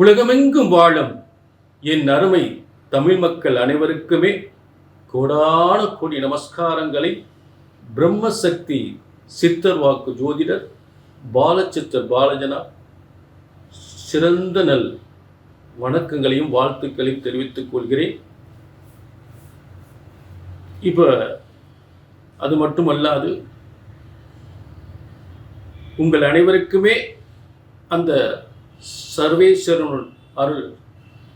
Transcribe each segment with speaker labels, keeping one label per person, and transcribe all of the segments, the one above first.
Speaker 1: உலகமெங்கும் வாழும் என் அருமை தமிழ் மக்கள் அனைவருக்குமே கோடான கோடி நமஸ்காரங்களை. பிரம்மசக்தி சித்தர் வாக்கு ஜோதிடர் பாலச்சித்தர் பாலஜனா சிறந்த நல் வணக்கங்களையும் வாழ்த்துக்களையும் தெரிவித்துக் கொள்கிறேன். இப்போ அது மட்டுமல்லாது உங்கள் அனைவருக்குமே அந்த சர்வேஸ்வரன் அருள்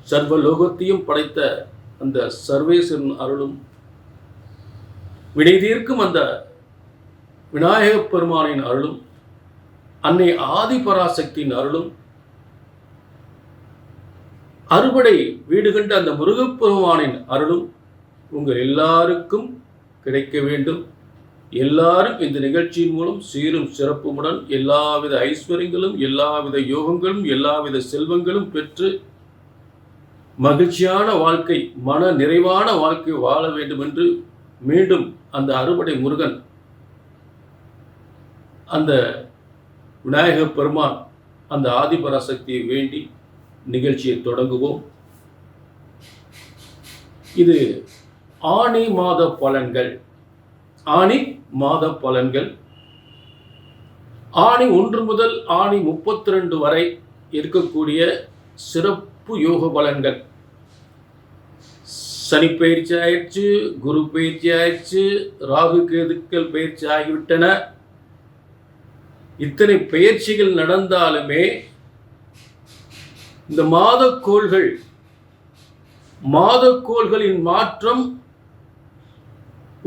Speaker 1: சர்வ லோகத்தையும் படைத்த அந்த சர்வேஸ்வரன் அருளும் வினை தீர்க்கும் அந்த விநாயகப் பெருமானின் அருளும் அன்னை ஆதிபராசக்தியின் அருளும். அறுபடை வீடு கண்ட அந்த முருகப்பெருமானின் அருளும் உங்கள் எல்லாருக்கும் கிடைக்க வேண்டும். எல்லாரும் இந்த நிகழ்ச்சியின் மூலம் சீரும் சிறப்புமுடன் எல்லாவித ஐஸ்வர்யங்களும் எல்லாவித யோகங்களும் எல்லாவித செல்வங்களும் பெற்று மகிழ்ச்சியான வாழ்க்கை மன நிறைவான வாழ்க்கை வாழ வேண்டும் என்று மீண்டும் அந்த அறுபடை முருகன் அந்த விநாயக பெருமான் அந்த ஆதிபராசக்தியை வேண்டி நிகழ்ச்சியை தொடங்குவோம். இது ஆணி மாத பலன்கள். ஆணி மாத பலன்கள். ஆணி ஒன்று முதல் ஆணி முப்பத்தி ரெண்டு வரை இருக்கக்கூடிய சிறப்பு யோக பலன்கள். சனி பயிற்சி ஆயிடுச்சு குரு பயிற்சி ஆயிடுச்சு ராகு கேதுக்கள் பயிற்சி ஆகிவிட்டன. இத்தனை பயிற்சிகள் நடந்தாலுமே இந்த மாதக்கோள்கள் மாதக்கோள்களின் மாற்றம்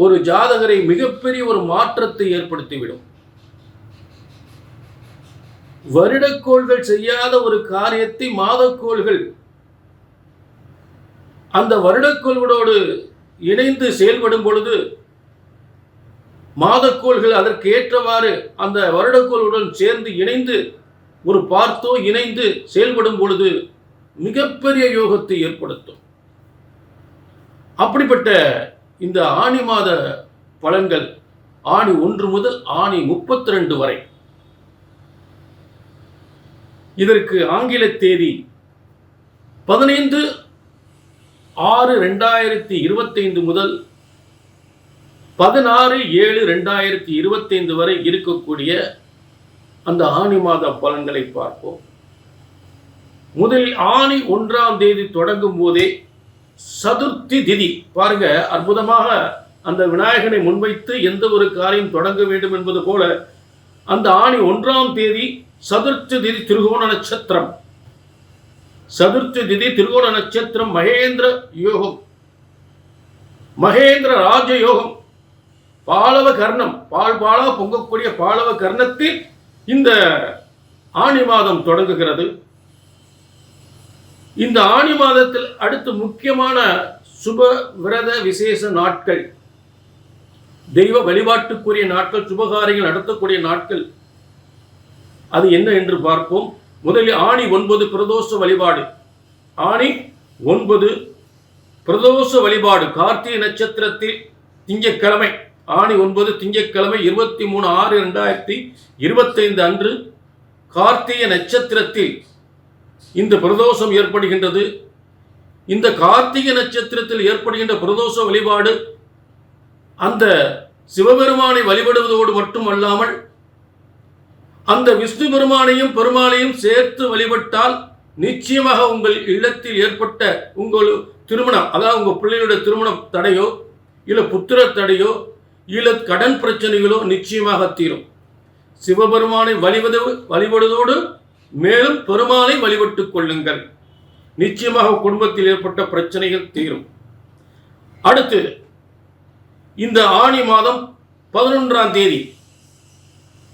Speaker 1: ஒரு ஜாதகரை மிகப்பெரிய ஒரு மாற்றத்தை ஏற்படுத்திவிடும். வருடக்கோள்கள் செய்யாத ஒரு காரியத்தை மாதக்கோள்கள் அந்த வருடக்கோள்களோடு இணைந்து செயல்படும் பொழுது மாதக்கோள்கள் அதற்கு ஏற்றவாறு அந்த வருடக்கோளுடன் சேர்ந்து இணைந்து ஒரு பார்த்தோ இணைந்து செயல்படும் பொழுது மிகப்பெரிய யோகத்தை ஏற்படுத்தும். அப்படிப்பட்ட இந்த ஆணி மாத பலன்கள் ஆணி ஒன்று முதல் ஆணி முப்பத்தி ரெண்டு வரை. இதற்கு ஆங்கில தேதி பதினைந்து ஆறு ரெண்டாயிரத்தி இருபத்தைந்து முதல் பதினாறு ஏழு ரெண்டாயிரத்தி இருபத்தைந்து வரை இருக்கக்கூடிய அந்த ஆணி மாத பலன்களை பார்ப்போம். முதலில் ஆணி ஒன்றாம் தேதி தொடங்கும் போதே சதுர்த்தி திதி. பாருங்க அற்புதமாக அந்த விநாயகனை முன்வைத்து எந்த ஒரு காரியம் தொடங்க வேண்டும் என்பது போல அந்த ஆணி ஒன்றாம் தேதி சதுர்த்தி திதி திருகோண நட்சத்திரம். சதுர்த்தி திதி திருகோண நட்சத்திரம் மகேந்திர யோகம். மகேந்திர ராஜ யோகம். பாலவ கர்ணம். பால் பாலா பொங்கக்கூடிய பாலவ கர்ணத்தில் இந்த ஆணி மாதம் தொடங்குகிறது. இந்த ஆணி மாதத்தில் அடுத்து முக்கியமான சுப விரத விசேஷ நாட்கள் தெய்வ வழிபாட்டுக்குரிய நாட்கள் சுபகாரியங்கள் நடத்தக்கூடிய நாட்கள். அது என்ன என்று பார்ப்போம். முதலில் ஆணி ஒன்பது பிரதோஷ வழிபாடு. ஆணி ஒன்பது பிரதோஷ வழிபாடு. கார்த்திகை நட்சத்திரத்தில் திங்கட்கிழமை. ஆணி ஒன்பது திங்கட்கிழமை இருபத்தி மூணு ஆறு ரெண்டாயிரத்தி இருபத்தைந்து அன்று கார்த்திகை நட்சத்திரத்தில் இந்த பிரதோஷம் ஏற்படுகின்றது. இந்த கார்த்திகை நட்சத்திரத்தில் ஏற்படுகின்ற பிரதோஷ வழிபாடு அந்த சிவபெருமானை வழிபடுவதோடு மட்டுமல்லாமல் அந்த விஷ்ணு பெருமானையும் பெருமானையும் சேர்த்து வழிபட்டால் நிச்சயமாக உங்கள் இல்லத்தில் ஏற்பட்ட உங்கள் திருமணம் அதாவது உங்கள் பிள்ளைகளுடைய திருமணம் தடையோ இல்லை புத்திர தடையோ இல்லை கடன் பிரச்சனைகளோ நிச்சயமாக தீரும். சிவபெருமானை வழிபது வழிபடுவதோடு மேலும் பெருமானை வழிபட்டுக் கொள்ளுங்கள். நிச்சயமாக குடும்பத்தில் ஏற்பட்ட பிரச்சனைகள் தீரும். அடுத்து இந்த ஆணி மாதம் பதினொன்றாம் தேதி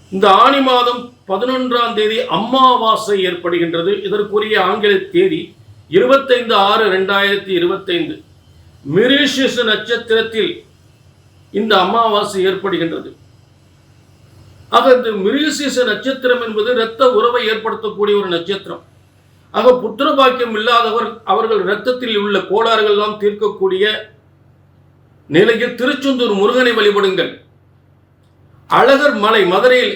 Speaker 1: இந்த ஆணி மாதம் பதினொன்றாம் தேதி அமாவாசை ஏற்படுகின்றது. இதற்குரிய ஆங்கில தேதி இருபத்தைந்து ஆறு ரெண்டாயிரத்தி இருபத்தைந்து. மிரிஷிஸ் நட்சத்திரத்தில் இந்த அமாவாசை ஏற்படுகின்றது. ஆக இந்த மிருகசீச நட்சத்திரம் என்பது இரத்த உறவை ஏற்படுத்தக்கூடிய ஒரு நட்சத்திரம். ஆக புத்திர பாக்கியம் இல்லாதவர் அவர்கள் இரத்தத்தில் உள்ள கோளாறுகள் எல்லாம் தீர்க்கக்கூடிய நிலையில் திருச்செந்தூர் முருகனை வழிபடுங்கள். அழகர் மலை மதுரையில்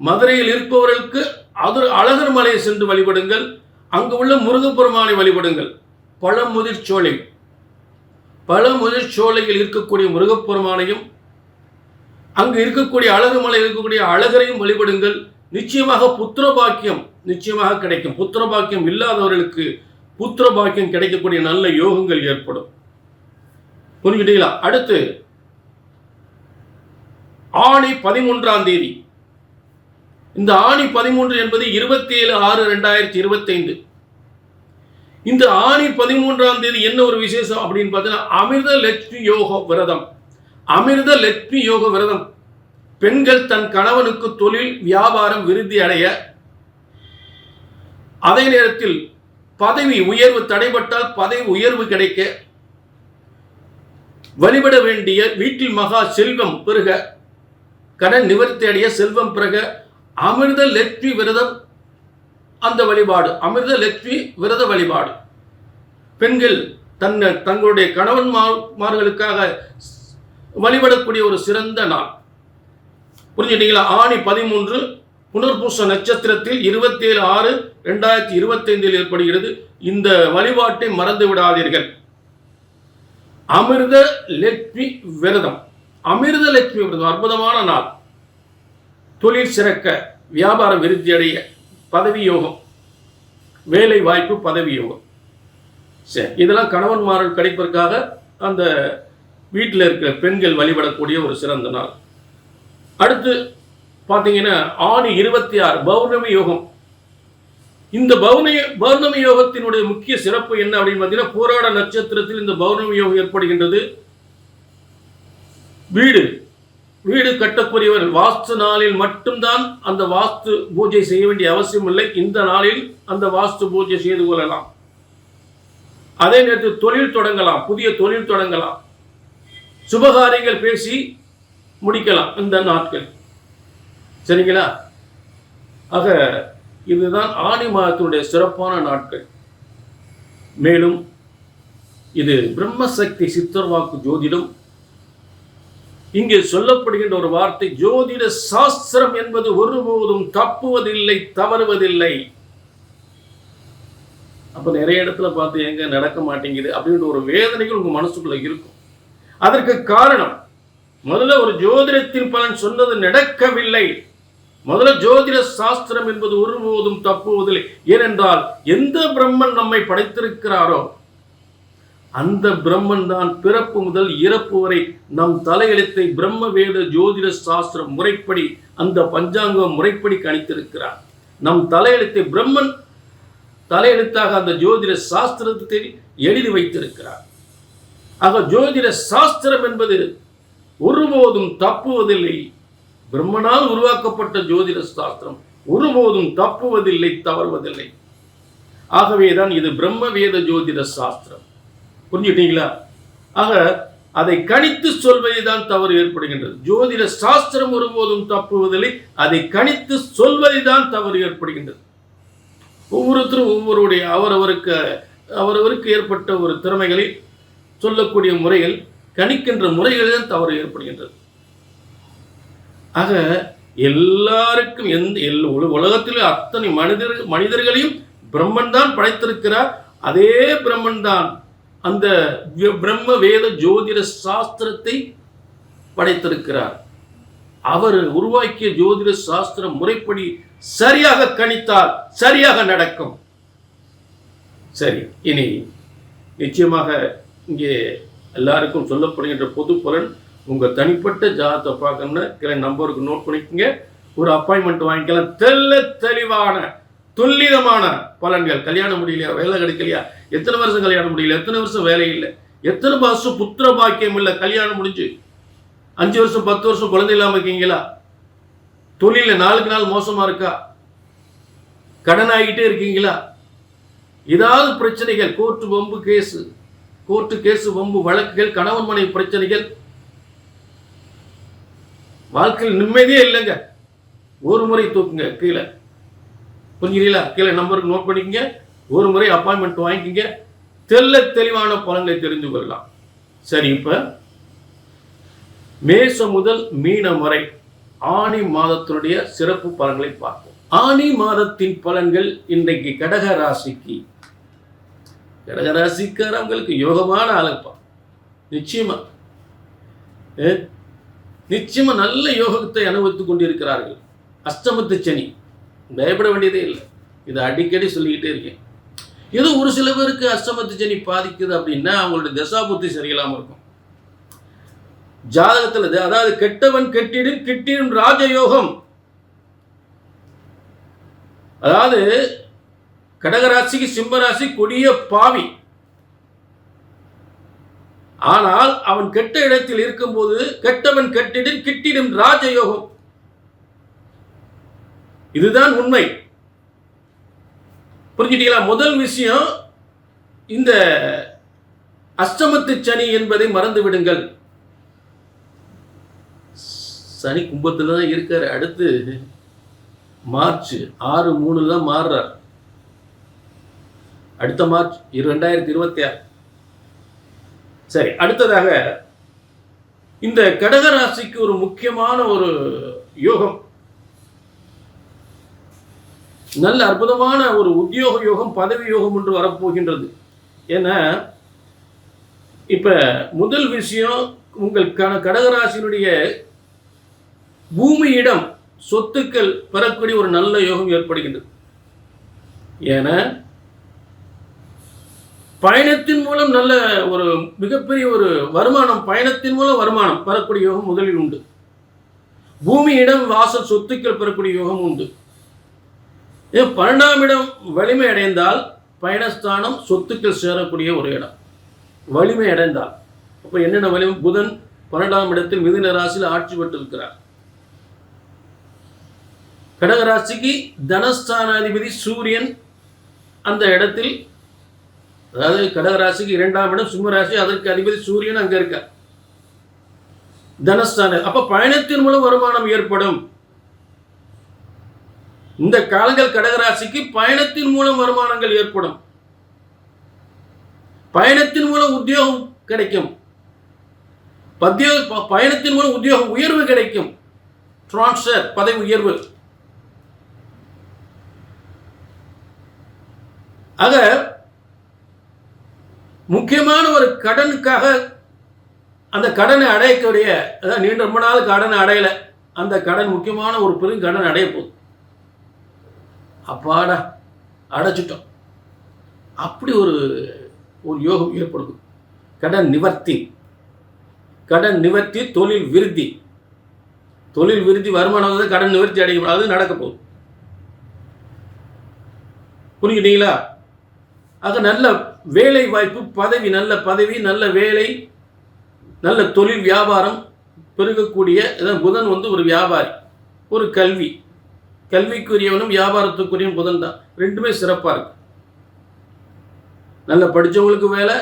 Speaker 1: மதுரையில் இருப்பவர்களுக்கு அது அழகர் மலையை சென்று வழிபடுங்கள். அங்கு உள்ள முருகப்பெருமானை வழிபடுங்கள். பழமுதிர் சோலை பழமுதிர் சோலையில் இருக்கக்கூடிய முருகப்பெருமானையும் அங்கு இருக்கக்கூடிய அழகு மலை இருக்கக்கூடிய அழகரையும் வழிபடுங்கள். நிச்சயமாக புத்திர பாக்கியம் நிச்சயமாக கிடைக்கும். புத்திர பாக்கியம் இல்லாதவர்களுக்கு புத்திர பாக்கியம் கிடைக்கக்கூடிய நல்ல யோகங்கள் ஏற்படும். புரிஞ்சுட்டீங்களா அடுத்து ஆணி பதிமூன்றாம் தேதி. இந்த ஆணி பதிமூன்று என்பது இருபத்தி ஏழு ஆறு ரெண்டாயிரத்தி இருபத்தைந்து. இந்த ஆணி பதிமூன்றாம் தேதி என்ன ஒரு விசேஷம் அப்படின்னு பார்த்தீங்கன்னா அமிர்த லட்சுமி யோக விரதம். அமிர்த லட்சுமி யோக விரதம். பெண்கள் தன் கணவனுக்கு தொழில் வியாபாரம் விருத்தி அடைய. அதே நேரத்தில் பதவி உயர்வு தடைபட்டால் பதவி உயர்வு கிடைக்க. வழிபட வேண்டிய வீட்டில் மகா செல்வம் பெருக. கடன் நிவர்த்தி அடைய செல்வம் பிறக அமிர்த லட்சுமி விரதம் அந்த வழிபாடு. அமிர்த லட்சுமி விரத வழிபாடு. பெண்கள் தன்னை தங்களுடைய கணவன்மார்களுக்காக வழிபடக்கூடிய ஒரு சிறந்த நாள். புரிஞ்சுட்டீங்களா? ஆணி பதிமூன்று புனர்பூச நட்சத்திரத்தில் இருபத்தேழு ஆறு ரெண்டாயிரத்தி இருபத்தைந்தில் ஏற்படுகிறது. இந்த வழிபாட்டை மறந்து விடாதீர்கள். அமிர்த லட்சுமி விரதம். அமிர்த லட்சுமி விரதம் அற்புதமான நாள். தொழில் சிறக்க வியாபாரம் விருத்தி அடைய பதவி யோகம். வேலை வாய்ப்பு பதவி யோகம். சரி இதெல்லாம் கணவன்மார்கள் கிடைப்பதற்காக அந்த வீட்டில் இருக்கிற பெண்கள் வழிபடக்கூடிய ஒரு சிறந்த நாள். அடுத்து பார்த்தீங்கன்னா ஆணி இருபத்தி ஆறு பௌர்ணமி யோகம். இந்த பௌர்ணமி பௌர்ணமி யோகத்தினுடைய முக்கிய சிறப்பு என்ன அப்படின்னு பார்த்தீங்கன்னா போராட நட்சத்திரத்தில் இந்த பௌர்ணமி யோகம் ஏற்படுகின்றது. வீடு வீடு கட்டக்கூடியவர் வாஸ்து நாளில் மட்டும்தான் அந்த வாஸ்து பூஜை செய்ய வேண்டிய அவசியம் இல்லை. இந்த நாளில் அந்த வாஸ்து பூஜை செய்து கொள்ளலாம். அதே நேரத்தில் தொழில் தொடங்கலாம் புதிய தொழில் தொடங்கலாம். சுபகாரியங்கள் பேசி முடிக்கலாம் இந்த நாட்கள். சரிங்களா? ஆக இதுதான் ஆணி மாதத்தினுடைய சிறப்பான நாட்கள். மேலும் இது பிரம்மசக்தி சித்தர்வாக்கு ஜோதிடம். இங்கே சொல்லப்படுகின்ற ஒரு வார்த்தை ஜோதிட சாஸ்திரம் என்பது ஒருபோதும் தப்புவதில்லை தவறுவதில்லை. அப்ப நிறைய இடத்துல பார்த்து எங்க நடக்க மாட்டேங்குது? அப்படின்ற ஒரு வேதனைகள் உங்க மனசுக்குள்ள இருக்கும். அதற்கு காரணம் முதல்ல ஒரு ஜோதிடத்தின் பலன் சொன்னது நடக்கவில்லை. முதல்ல ஜோதிட சாஸ்திரம் என்பது ஒருபோதும் தப்புவதில்லை. ஏனென்றால் எந்த பிரம்மன் நம்மை படைத்திருக்கிறாரோ அந்த பிரம்மன் தான் பிறப்பு முதல் இறப்பு வரை நம் தலையெழுத்தை பிரம்ம வேத ஜோதிட சாஸ்திரம் முறைப்படி அந்த பஞ்சாங்கம் முறைப்படி கணித்திருக்கிறார். நம் தலையெழுத்தை பிரம்மன் தலையெழுத்தாக அந்த ஜோதிட சாஸ்திரத்தை எழுதி வைத்திருக்கிறார். ஆக ஜோதிட சாஸ்திரம் என்பது ஒருபோதும் தப்புவதில்லை. பிரம்மனால் உருவாக்கப்பட்ட ஜோதிட சாஸ்திரம் ஒருபோதும் தப்புவதில்லை தவறுவதில்லை. ஆகவேதான் இது பிரம்ம வேத ஜோதிட சாஸ்திரம். புரிஞ்சுட்டீங்களா ஆக அதை கணித்து சொல்வதுதான் தவறு ஏற்படுகின்றது. ஜோதிட சாஸ்திரம் ஒருபோதும் தப்புவதில்லை அதை கணித்து சொல்வதுதான் தவறு ஏற்படுகின்றது. ஒவ்வொருத்தரும் ஒவ்வொருடைய அவரவருக்கு அவரவருக்கு ஏற்பட்ட ஒரு திறமைகளை சொல்லக்கூடிய முறையில் கணிக்கின்ற முறைகளில் தான் தவறு ஏற்படுகின்றது. ஆக எல்லாருக்கும் எந்த எல் உல- அத்தனை மனிதர் மனிதர்களையும் பிரம்மன் தான் படைத்திருக்கிறார். அதே பிரம்மன் தான் அந்த பிரம்ம வேத ஜோதிட சாஸ்திரத்தை படைத்திருக்கிறார். அவர் உருவாக்கிய ஜோதிட சாஸ்திர முறைப்படி சரியாக கணித்தால் சரியாக நடக்கும். சரி இனி நிச்சயமாக இங்கே எல்லாருக்கும் சொல்லப்படுகின்ற பொது பலன் உங்கள் தனிப்பட்ட ஜாதத்தை பார்க்கணும்னா கிளை நம்பருக்கு நோட் பண்ணிக்கோங்க. ஒரு அப்பாயின்மெண்ட் வாங்கிக்கலாம். தெல்ல தெளிவான துல்லிதமான பலன்கள். கல்யாணம் முடியலையா? வேலை கிடைக்கலையா? எத்தனை வருஷம் கல்யாணம் முடியல? எத்தனை வருஷம் வேலை இல்லை? எத்தனை வருஷம் புத்திர பாக்கியம் இல்லை? கல்யாணம் முடிஞ்சு. அஞ்சு வருஷம் பத்து வருஷம் குழந்தை இல்லாமல் இருக்கீங்களா? தொழில நாளுக்கு நாள் மோசமாக இருக்கா? கடன் ஆகிட்டே இருக்கீங்களா? ஏதாவது பிரச்சனைகள் கோர்ட்டு பம்பு கேஸு கோர்ட்டு கேசு வம்பு வழக்குகள் கணவன் மனைவி பிரச்சனைகள். வாழ்க்கையில் நிம்மதியே இல்லைங்க. ஒரு முறை தூக்குங்க கீழே. புரிஞ்சுங்களா கீழே நம்பருக்கு நோட் பண்ணிக்கங்க. ஒரு முறை அப்பாயின்மெண்ட் வாங்கிக்கங்க. தெல்ல தெளிவான பலன்களை தெரிந்து கொள்ளலாம். சரி இப்போ மேசம் முதல் மீனம் வரை ஆணி மாதத்தினுடைய சிறப்பு பலன்களை பார்ப்போம். ஆனி மாதத்தின் பலன்கள் இன்றைக்கு கடக ராசிக்கு கடகராசிக்காரவங்களுக்கு யோகமான ஆளுப்பா நிச்சயமா. நிச்சயமா நல்ல யோகத்தை அனுபவித்துக் கொண்டிருக்கிறார்கள். அஷ்டமத்து சனி. பயப்பட வேண்டியதே இல்லை. இதை அடிக்கடி சொல்லிக்கிட்டே இருக்கேன். ஏதோ ஒரு சில பேருக்கு அஷ்டமத்து சனி பாதிக்குது அப்படின்னா அவங்களுடைய தசாபுத்தி சரியில்லாம இருக்கும். ஜாதகத்துல இது- அதாவது கெட்டவன் கெட்டிடும் கிட்டிடும் ராஜயோகம். அதாவது கடகராசிக்கு சிம்மராசி கொடிய பாவி. ஆனால் அவன் கெட்ட இடத்தில் இருக்கும்போது கெட்டவன் கெட்டிடும் கிட்டிடும் ராஜயோகம். இதுதான் உண்மை. புரிஞ்சுட்டீங்களா? முதல் விஷயம் இந்த அஷ்டமத்து சனி என்பதை மறந்து விடுங்கள். சனி கும்பத்தில் தான் இருக்கார். அடுத்து மார்ச் ஆறு மூணு தான் மாறுறார். அடுத்த மார்ச் இரண்டாயிரத்தி ரெண்டாயிரத்தி இருபத்தி ஆறு. சரி அடுத்ததாக இந்த கடகராசிக்கு ஒரு முக்கியமான ஒரு யோகம். நல்ல அற்புதமான ஒரு உத்தியோக யோகம் பதவி யோகம் என்று வரப்போகின்றது. ஏன்னா இப்ப முதல் விஷயம் உங்கள் கட கடகராசினுடைய பூமியிடம் சொத்துக்கள் பெறக்கூடிய ஒரு நல்ல யோகம் ஏற்படுகின்றது. ஏன்னா பயணத்தின் மூலம் நல்ல ஒரு மிகப்பெரிய ஒரு வருமானம் பயணத்தின் மூலம் வருமானம் பெறக்கூடிய யோகம் முதலில் உண்டு. பூமியிடம் வாசல் சொத்துக்கள் பெறக்கூடிய யோகம் உண்டு. பன்னெண்டாம் இடம் வலிமை அடைந்தால் பயணஸ்தானம் சொத்துக்கள் சேரக்கூடிய ஒரு இடம். வலிமை அடைந்தால். அப்போ என்னென்ன வலிமை? புதன் பன்னெண்டாம் இடத்தில் மிதுன ராசியில் ஆட்சி பெற்றிருக்கிறார். கடகராசிக்கு தனஸ்தானாதிபதி சூரியன் அந்த இடத்தில் அதாவது கடகராசிக்கு இரண்டாம் இடம் சிம்மராசி அதற்கு அதிபதி சூரியன் அங்க இருக்க. தனஸ்தானம் அப்போ பயணத்தின் மூலம் வருமானம் ஏற்படும். இந்த காலங்கள் கடகராசிக்கு பயணத்தின் மூலம் வருமானங்கள் ஏற்படும். பயணத்தின் மூலம் உத்தியோகம் கிடைக்கும். பத்திய பயணத்தின் மூலம் உத்தியோக உயர்வு கிடைக்கும். டிரான்ஸ்ஃபர் பதவி உயர்வு. ஆக முக்கியமான ஒரு கடனுக்காக அந்த கடனை அடையக்கூடிய அதாவது நீண்ட ரொம்ப நாள் கடனை அடையலை. அந்த கடன் முக்கியமான ஒரு பெரும் கடன் அடைய போகுது. அப்பாடா அடைச்சிட்டோம். அப்படி ஒரு ஒரு யோகம் ஏற்படுது. கடன் நிவர்த்தி. கடன் நிவர்த்தி தொழில் விருத்தி. தொழில் விருத்தி வருமானம் வந்து கடன் நிவர்த்தி அடைக்கப்படாது நடக்க போகுது. புரிஞ்சுட்டீங்களா ஆக நல்ல வேலை வாய்ப்பு பதவி நல்ல பதவி நல்ல வேலை நல்ல தொழில் வியாபாரம் பெருகக்கூடிய புதன் வந்து ஒரு வியாபாரி ஒரு கல்வி. கல்விக்குரியவனும் வியாபாரத்துக்குரியவன் புதன் தான். ரெண்டுமே சிறப்பாக இருக்கு. நல்ல படித்தவங்களுக்கு வேலை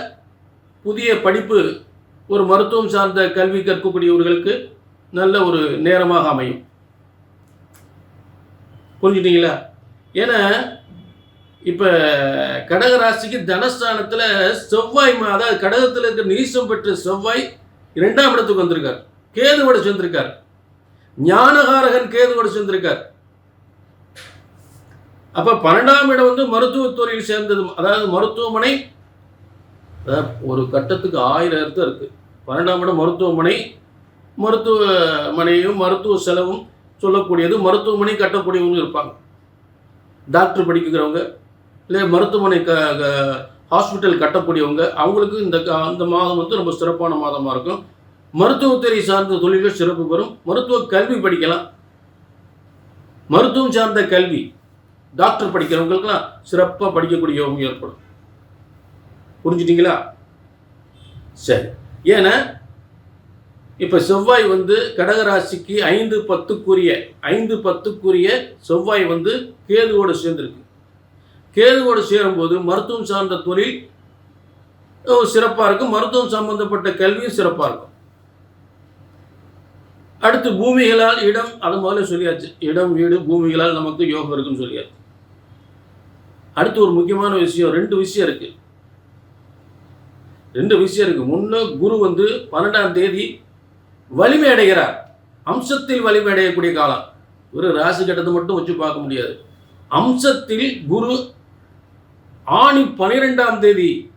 Speaker 1: புதிய படிப்பு ஒரு மருத்துவம் சார்ந்த கல்வி கற்கக்கூடியவர்களுக்கு நல்ல ஒரு நேரமாக அமையும். புரிஞ்சுட்டீங்களா? ஏன்னா இப்போ கடகராசிக்கு தனஸ்தானத்தில் செவ்வாய் மா- அதாவது கடகத்தில் இருக்க நீசம் பெற்ற செவ்வாய் இரண்டாம் இடத்துக்கு வந்திருக்கார். கேதுவோட சேர்ந்திருக்கார். ஞானகாரகன் கேதுவோட சேர்ந்திருக்கார். அப்ப பன்னெண்டாம் இடம் வந்து மருத்துவத்துறையில் சேர்ந்தது. அதாவது மருத்துவமனை அதாவது ஒரு கட்டத்துக்கு ஆயிரம் அர்த்தம் இருக்கு. பன்னெண்டாம் இடம் மருத்துவமனை மருத்துவமனையும் மருத்துவ செலவும் சொல்லக்கூடியது. மருத்துவமனை கட்டக்கூடியவங்க இருப்பாங்க. டாக்டர் படிக்கிறவங்க இல்லை மருத்துவமனை க ஹாஸ்பிட்டல் கட்டக்கூடியவங்க அவங்களுக்கு இந்த க- அந்த மாதம் வந்து ரொம்ப சிறப்பான மாதமாக இருக்கும். மருத்துவத்துறை சார்ந்த தொழில்கள் சிறப்பு பெறும். மருத்துவ கல்வி படிக்கலாம். மருத்துவம் சார்ந்த கல்வி டாக்டர் படிக்கிறவங்களுக்கெல்லாம் சிறப்பாக படிக்கக்கூடிய யோகம் ஏற்படும். புரிஞ்சுட்டீங்களா? சரி. ஏன்னா இப்போ செவ்வாய் வந்து கடகராசிக்கு ஐந்து பத்துக்குரிய ஐந்து பத்துக்குரிய செவ்வாய் வந்து கேதுவோடு சேர்ந்துருக்கு. கேதுவோடு சேரும்போது மருத்துவம் சார்ந்த தொழில் சிறப்பாக இருக்கும். மருத்துவம் சம்பந்தப்பட்ட கல்வியும் சிறப்பாக இருக்கும். அடுத்து பூமிகளால் இடம் அது முதல்ல சொல்லியாச்சு. இடம் வீடு பூமிகளால் நமக்கு யோகம் இருக்குன்னு சொல்லியாச்சு. அடுத்து ஒரு முக்கியமான விஷயம் ரெண்டு விஷயம் இருக்கு. ரெண்டு விஷயம் இருக்கு. முன்ன குரு வந்து பன்னெண்டாம் தேதி வலிமை அடைகிறார். அம்சத்தில் வலிமை அடையக்கூடிய காலம். ஒரு ராசி கட்டத்தை மட்டும் வச்சு பார்க்க முடியாது. அம்சத்தில் குரு ஆணி பனிரெண்டாம் தேதி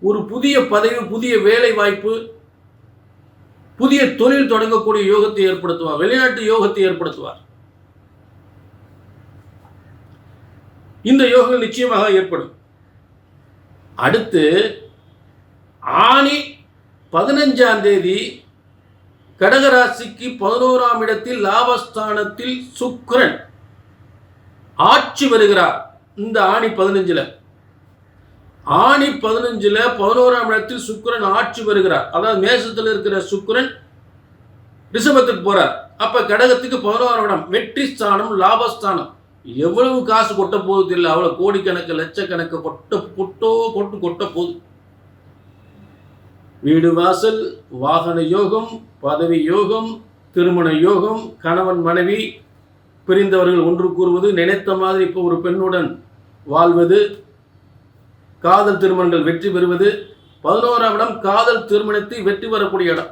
Speaker 1: ஒரு புதிய பதவி புதிய வேலை வாய்ப்பு புதிய தொழில் தொடங்கக்கூடிய யோகத்தை ஏற்படுத்துவார். வெளிநாட்டு யோகத்தை ஏற்படுத்துவார். இந்த யோகங்கள் நிச்சயமாக ஏற்படும். அடுத்து ஆணி பதினஞ்சாம் தேதி கடகராசிக்கு பதினோராம் இடத்தில் லாபஸ்தானத்தில் சுக்ரன் ஆட்சி வருகிறார். இந்த ஆணி பதினஞ்சுல. ஆணி பதினஞ்சுல பதினோராம் இடத்தில் சுக்கரன் ஆட்சி வருகிறார். அதாவது மேசத்தில் இருக்கிற சுக்கரன் ரிஷபத்துக்கு போறார். அப்ப கடகத்துக்கு பதினோராம் இடம். வெற்றி ஸ்தானம் லாபஸ்தானம். எவ்வளவு காசு கொட்ட போகுது தெரியல. அவ்வளவு கோடிக்கணக்கு லட்சக்கணக்கு கொட்ட கொட்டோ கொட்டு கொட்ட போகுது. வீடு வாசல் வாகன யோகம் பதவி யோகம் திருமண யோகம் கணவன் மனைவி பிரிந்தவர்கள் ஒன்று கூறுவது நினைத்த மாதிரி இப்போ ஒரு பெண்ணுடன் வாழ்வது காதல் திருமணங்கள் வெற்றி பெறுவது. பதினோராம் இடம் காதல் திருமணத்தை வெற்றி பெறக்கூடிய இடம்.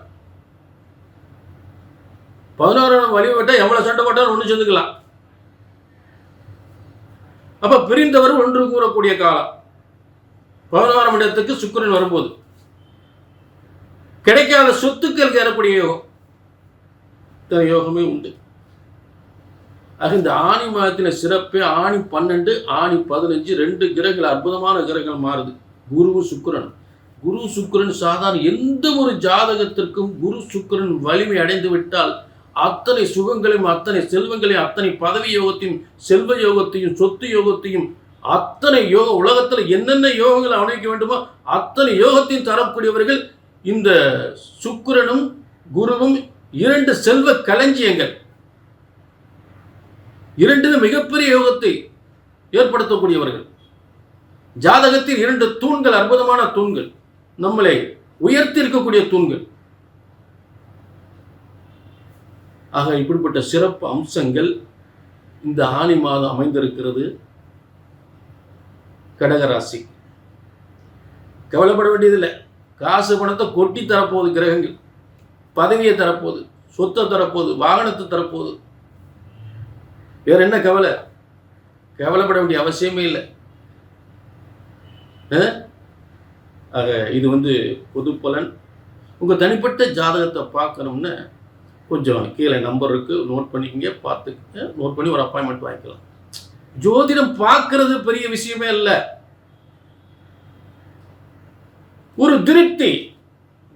Speaker 1: பதினோராம் இடம் வழிபட்டால் எவ்வளவு சண்டை போட்டாலும் ஒன்று சேர்ந்துக்கலாம் அப்ப பிரிந்தவர் ஒன்று கூறக்கூடிய காலம். பதினோராம் இடத்துக்கு சுக்கிரன் வரும்போது. கிடைக்காத சொத்துக்கள் ஏறக்கூடிய யோகம். யோகமே உண்டு. ஆக இந்த ஆணி மாதத்தின சிறப்பே ஆணி பன்னெண்டு ஆணி பதினஞ்சு ரெண்டு கிரகங்கள் அற்புதமான கிரகங்கள் மாறுது. குரு சுக்கரன். குரு சுக்கரன் சாதாரண எந்த ஒரு ஜாதகத்திற்கும் குரு சுக்கரன் வலிமை அடைந்து விட்டால் அத்தனை சுகங்களையும் அத்தனை செல்வங்களையும் அத்தனை பதவி யோகத்தையும் செல்வ யோகத்தையும் சொத்து யோகத்தையும் அத்தனை யோக உலகத்தில் என்னென்ன யோகங்களை அனுபவிக்க வேண்டுமோ அத்தனை யோகத்தையும் தரக்கூடியவர்கள் இந்த சுக்கிரனும் குருவும் இரண்டு செல்வ களஞ்சியங்கள். இரண்டு மிகப்பெரிய யோகத்தை ஏற்படுத்தக்கூடியவர்கள். ஜாதகத்தில் இரண்டு தூண்கள் அற்புதமான தூண்கள். நம்மளை உயர்த்தி இருக்கக்கூடிய தூண்கள். ஆக இப்படிப்பட்ட சிறப்பு அம்சங்கள் இந்த ஆணி மாதம் அமைந்திருக்கிறது. கடகராசி கவலைப்பட வேண்டியதில்லை. காசு பணத்தை கொட்டி தரப்போகுது கிரகங்கள். பதவியை தரப்போகுது சொத்தை தரப்போகுது வாகனத்தை தரப்போகுது. வேற என்ன கவலை? கவலைப்பட வேண்டிய அவசியமே இல்லை. ஆக இது வந்து பொது பலன். உங்கள் தனிப்பட்ட ஜாதகத்தை பார்க்கணும்னு கொஞ்சம் கீழே நம்பர் இருக்குது நோட் பண்ணிக்கங்க பார்த்துக்கங்க. நோட் பண்ணி ஒரு அப்பாயின்மெண்ட் வாங்கிக்கலாம். ஜோதிடம் பார்க்கறது பெரிய விஷயமே இல்லை. ஒரு திருப்தி.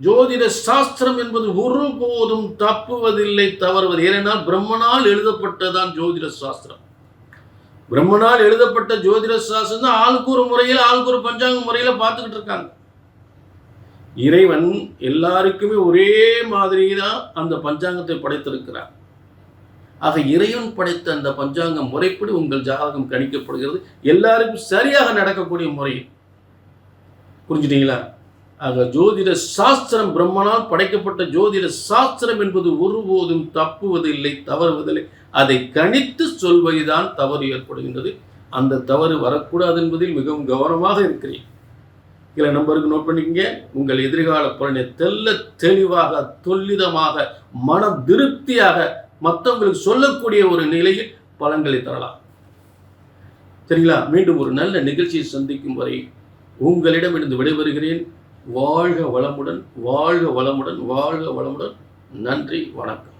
Speaker 1: ஜோதிட சாஸ்திரம் என்பது ஒருபோதும் தப்புவதில்லை தவறுவது. ஏனென்றால் பிரம்மனால் எழுதப்பட்டதான் ஜோதிட சாஸ்திரம். பிரம்மனால் எழுதப்பட்ட ஜோதிட சாஸ்திரம் தான் ஆளுக்கு ஒரு முறையில் ஆளுக்கு ஒரு பஞ்சாங்க முறையில் பார்த்துக்கிட்டு இருக்காங்க. இறைவன் எல்லாருக்குமே ஒரே மாதிரி தான் அந்த பஞ்சாங்கத்தை படைத்திருக்கிறார். ஆக இறைவன் படைத்த அந்த பஞ்சாங்க முறைப்படி உங்கள் ஜாதகம் கணிக்கப்படுகிறது. எல்லாருக்கும் சரியாக நடக்கக்கூடிய முறை. புரிஞ்சுட்டீங்களா? ஆக ஜோதிட சாஸ்திரம் பிரம்மனால் படைக்கப்பட்ட ஜோதிட சாஸ்திரம் என்பது ஒருபோதும் தப்புவதில்லை தவறுவதில்லை. அதை கணித்து சொல்வதுதான் தவறு ஏற்படுகின்றது. அந்த தவறு வரக்கூடாது என்பதில் மிகவும் கவனமாக இருக்கிறேன் கீழே நம்பருக்கு நோட் பண்ணிக்கங்க. உங்கள் எதிர்கால பலனை தெல்ல தெளிவாக துல்லிதமாக மன திருப்தியாக மற்றவங்களுக்கு சொல்லக்கூடிய ஒரு நிலையில் பலன்களை தரலாம். சரிங்களா? மீண்டும் ஒரு நல்ல நிகழ்ச்சியை சந்திக்கும் வரை உங்களிடமிருந்து விடைபெறுகிறேன். வாழ்க வளமுடன் வாழ்க வளமுடன் வாழ்க வளமுடன். நன்றி வணக்கம்.